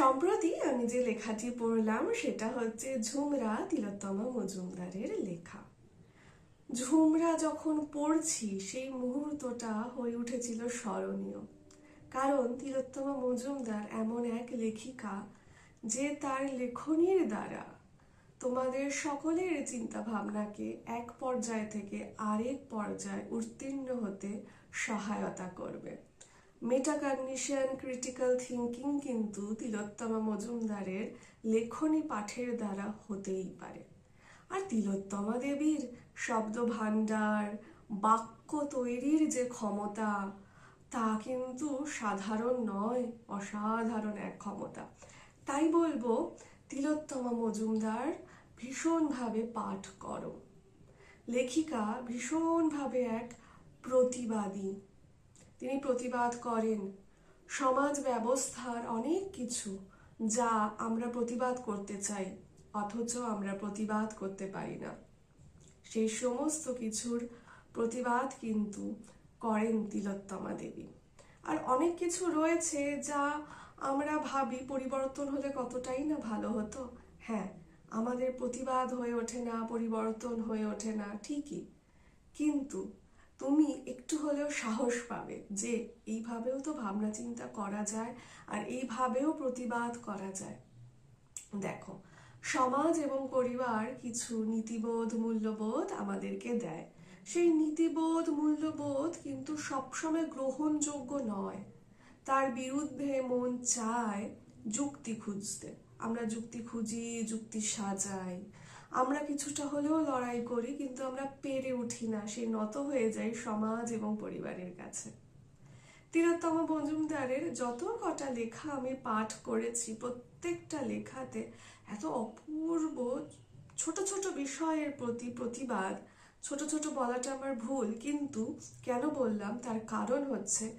সম্প্রতি আমি যে লেখাটি পড়লাম, সেটা হচ্ছে ঝুমরা তিলোত্তমা মজুমদারের লেখা। ঝুমরা যখন পড়ছি, সেই মুহূর্তটা হয়ে উঠেছিল স্মরণীয়। কারণ তিলোত্তমা মজুমদার এমন এক লেখিকা যে তার লেখনীর দ্বারা তোমাদের সকলের চিন্তা ভাবনাকে এক পর্যায় থেকে আরেক পর্যায়ে উত্তীর্ণ হতে সহায়তা করবে। মেটাকগনিশন ক্রিটিক্যাল থিঙ্কিং কিন্তু তিলোত্তমা মজুমদারের লেখনী পাঠের দ্বারা হতেই পারে। আর তিলোত্তমা দেবীর শব্দ ভাণ্ডার বাক্য তৈরির যে ক্ষমতা, তা কিন্তু সাধারণ নয়, অসাধারণ এক ক্ষমতা। তাই বলব, তিলোত্তমা মজুমদার ভীষণভাবে পাঠ করো। লেখিকা ভীষণভাবে এক প্রতিবাদী তিনি প্রতিবাদ করেন। সমাজ ব্যবস্থার অনেক কিছু যা আমরা প্রতিবাদ করতে চাই, অথচ আমরা প্রতিবাদ করতে পারি না। সেই সমস্ত কিছুর প্রতিবাদ কিন্তু করেন তিলোত্তমা দেবী। আর অনেক কিছু রয়েছে যা আমরা ভাবি পরিবর্তন হলে কতটাই না ভালো হতো। হ্যাঁ আমাদের প্রতিবাদ হয়ে ওঠে না, পরিবর্তন হয়ে ওঠে না, ঠিকই। কিন্তু তুমি একটু হলেও সাহস পাবে যে এইভাবেও তো ভাবনা চিন্তা করা যায় আর এইভাবেও প্রতিবাদ করা যায়। দেখো, সমাজ এবং পরিবার কিছু নীতিবোধ, মূল্যবোধ আমাদেরকে দেয়। সেই নীতিবোধ, মূল্যবোধ কিন্তু সবসময় গ্রহণযোগ্য নয়। তার বিরুদ্ধে মন চায় যুক্তি খুঁজতে। আমরা যুক্তি খুঁজি, যুক্তি সাজাই। আমরা কিছুটা হলেও লড়াই করি, কিন্তু আমরা পেরে উঠি না। সেই নত হয়ে যাই সমাজ এবং পরিবারের কাছে। তিলোত্তম মজুমদারের যত কটা লেখা আমি পাঠ করেছি, প্রত্যেকটা লেখাতে এত অপূর্ব ছোট ছোট বিষয়ের প্রতি প্রতিবাদ, ছোট ছোট বলাটা আমার ভুল, কিন্তু কেন বললাম তার কারণ হচ্ছে,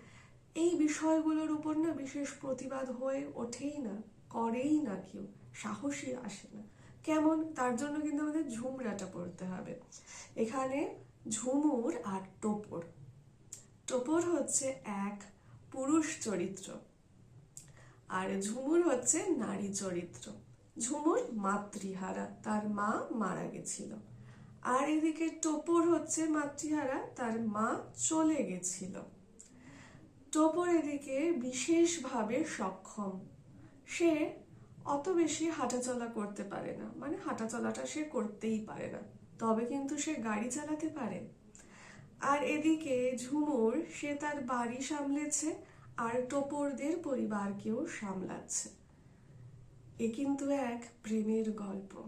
এই বিষয়গুলোর উপর না বিশেষ প্রতিবাদ হয়ে ওঠেই না, করেই না কেউ সাহসী আসে না। কেমন? তার জন্য কিন্তু আমাদের ঝুমরাটা পড়তে হবে। এখানে ঝুমুর আর টোপর। টোপর হচ্ছে এক পুরুষ চরিত্র আর ঝুমুর হচ্ছে নারী চরিত্র। ঝুমুর মাতৃহারা, তার মা মারা গেছিল। আর এদিকে টোপর হচ্ছে মাতৃহারা, তার মা চলে গেছিল। টোপর এদিকে বিশেষভাবে সক্ষম। সে অত বেশি হাঁটাচলা করতে পারে না। মানে হাঁটাচলাটা সে করতেই পারে না। তবে কিন্তু সে গাড়ি চালাতে পারে। আর এদিকে ঝুমুর, সে তার বাড়ি সামলেছে আর টোপরদের পরিবারকেও সামলাচ্ছে। এ কিন্তু এক প্রেমের গল্প।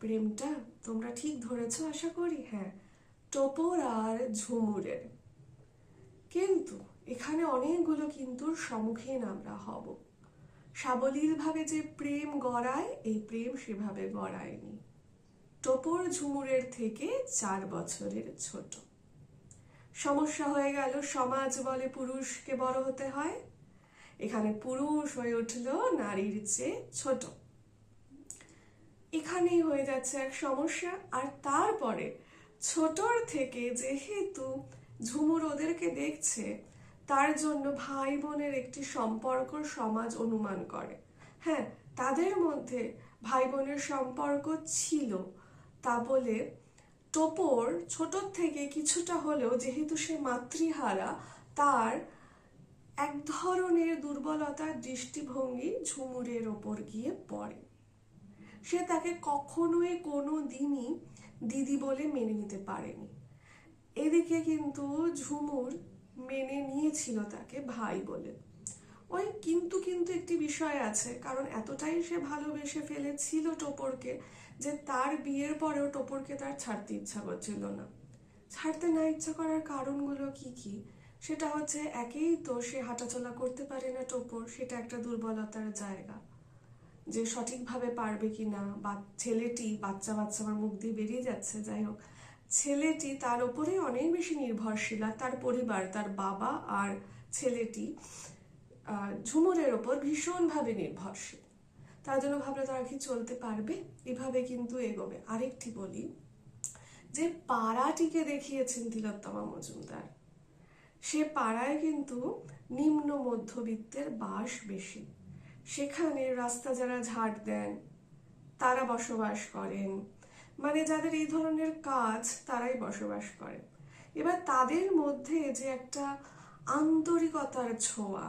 প্রেমটা তোমরা ঠিক ধরেছ, আশা করি? হ্যাঁ টোপর আর ঝুমুরের। কিন্তু এখানে অনেকগুলো কিন্তু সম্মুখীন আমরা হব। সাবলীলভাবে যে প্রেম গড়ায়, এই প্রেম সেভাবে গড়ায়নি। টোপর ঝুমুরের থেকে চার বছরের ছোট। সমস্যা হয়ে গেল, সমাজ বলে পুরুষকে বড় হতে হয়। এখানে পুরুষ হয়ে উঠল নারীর চেয়ে ছোট। এখানেই হয়ে যাচ্ছে এক সমস্যা, আর তারপরে ছোটর থেকে যেহেতু ঝুমুর ওদেরকে দেখছে তার জন্য ভাই বোনের একটি সম্পর্ক সমাজ অনুমান করে। হ্যাঁ তাদের মধ্যে ভাই বোনের সম্পর্ক ছিল। তা বলে টোপর ছোট থেকে কিছুটা হলেও যেহেতু সে মাতৃহারা, তার এক ধরনের দুর্বলতার দৃষ্টিভঙ্গি ঝুমুরের ওপর গিয়ে পড়ে। সে তাকে কখনোই কোনো দিনই দিদি বলে মেনে নিতে পারেনি। এদিকে কিন্তু ঝুমুর মেনে নিয়েছিল তাকে ভাই বলে। ওই কিন্তু কিন্তু একটি বিষয় আছে, কারণ এতটাই সে ভালোবেসে ফেলেছিল টোপরকে যে তার বিয়ের পরেও টোপরকে তার ছাড়তে ইচ্ছা করছিল না। ছাড়তে না ইচ্ছা করার কারণগুলো কি কি? সেটা হচ্ছে একেই তো সে হাঁটাচলা করতে পারে না টোপর, সেটা একটা দুর্বলতার জায়গা। যে সঠিকভাবে পারবে কি না বা ছেলেটি বাচ্চা বাচ্চা আমার মুখ দিয়ে বেরিয়ে যাচ্ছে, যাই হোক ছেলেটি তার উপরে অনেক বেশি নির্ভরশীল আর তার পরিবার, তার বাবা আর ছেলেটি ঝুমুরের ওপর ভীষণভাবে নির্ভরশীল। তার জন্য ভাবলে তারা কি চলতে পারবে? এভাবে কিন্তু এগোবে। আরেকটি বলি, যে পাড়াটিকে দেখিয়েছেন তিলোত্তমা মজুমদার, সে পাড়ায় কিন্তু নিম্ন মধ্যবিত্তের বাস বেশি। সেখানে রাস্তা যারা ঝাড় দেন, তারা বসবাস করেন মানে যাদের এই ধরনের কাজ তারাই বসবাস করে। এবার তাদের মধ্যে যে একটা আন্তরিকতার ছোঁয়া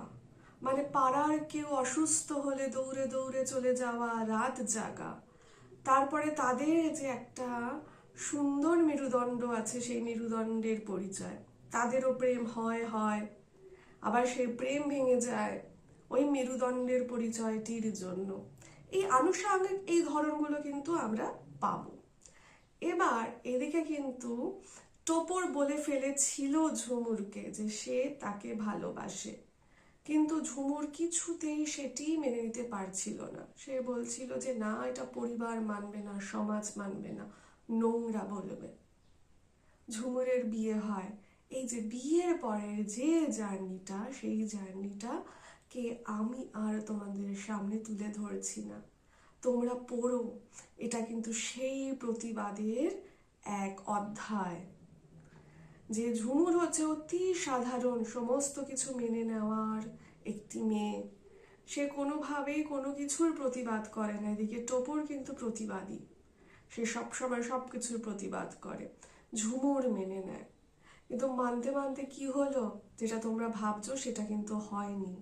মানে পাড়ার কেউ অসুস্থ হলে দৌড়ে দৌড়ে চলে যাওয়া, রাত জাগা, তারপরে তাদের যে একটা সুন্দর মেরুদণ্ড আছে সেই মেরুদণ্ডের পরিচয়। তাদেরও প্রেম হয় হয়, আবার সেই প্রেম ভেঙে যায় ওই মেরুদণ্ডের পরিচয়টির জন্য। এই আনুষঙ্গিক এই ধরনগুলো কিন্তু আমরা পাবো। এবার এদিকে কিন্তু টোপর বলে ফেলেছিল ঝুমুরকে যে সে তাকে ভালোবাসে। কিন্তু ঝুমুর কিছুতেই সেটি মেনে নিতে পারছিল না। সে বলছিল যে, না, এটা পরিবার মানবে না, সমাজ মানবে না, নোংরা বলবে। ঝুমুরের বিয়ে হয়। এই যে বিয়ের পরের যে জার্নিটা, সেই জার্নিটা কে আমি আর তোমাদের সামনে তুলে ধরছি না। তোমরা পড়ো। এটা কিন্তু সেই প্রতিবাদের এক অধ্যায়। যে ঝুমুর হচ্ছে অতি সাধারণ, সমস্ত কিছু মেনে নেওয়ার একটি মেয়ে। সে কোনোভাবেই কোনো কিছুর প্রতিবাদ করে না। এদিকে টোপর কিন্তু প্রতিবাদী। সে সবসময় সব কিছুর প্রতিবাদ করে। ঝুমুর মেনে নেয়। কিন্তু মানতে মানতে কি হলো? যেটা তোমরা ভাবছ সেটা কিন্তু হয়নি।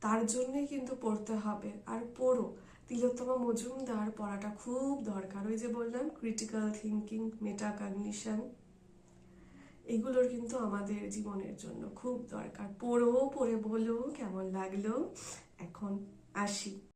তার জন্যই কিন্তু পড়তে হবে। আর পড়ো। তিলোত্তমা মজুমদার পড়াটা খুব দরকার। ওই যে বললাম ক্রিটিক্যাল থিঙ্কিং মেটা কগনিশন এগুলোর কিন্তু আমাদের জীবনের জন্য খুব দরকার। পড়ো, পড়ে বলো, কেমন লাগল? এখন আসি।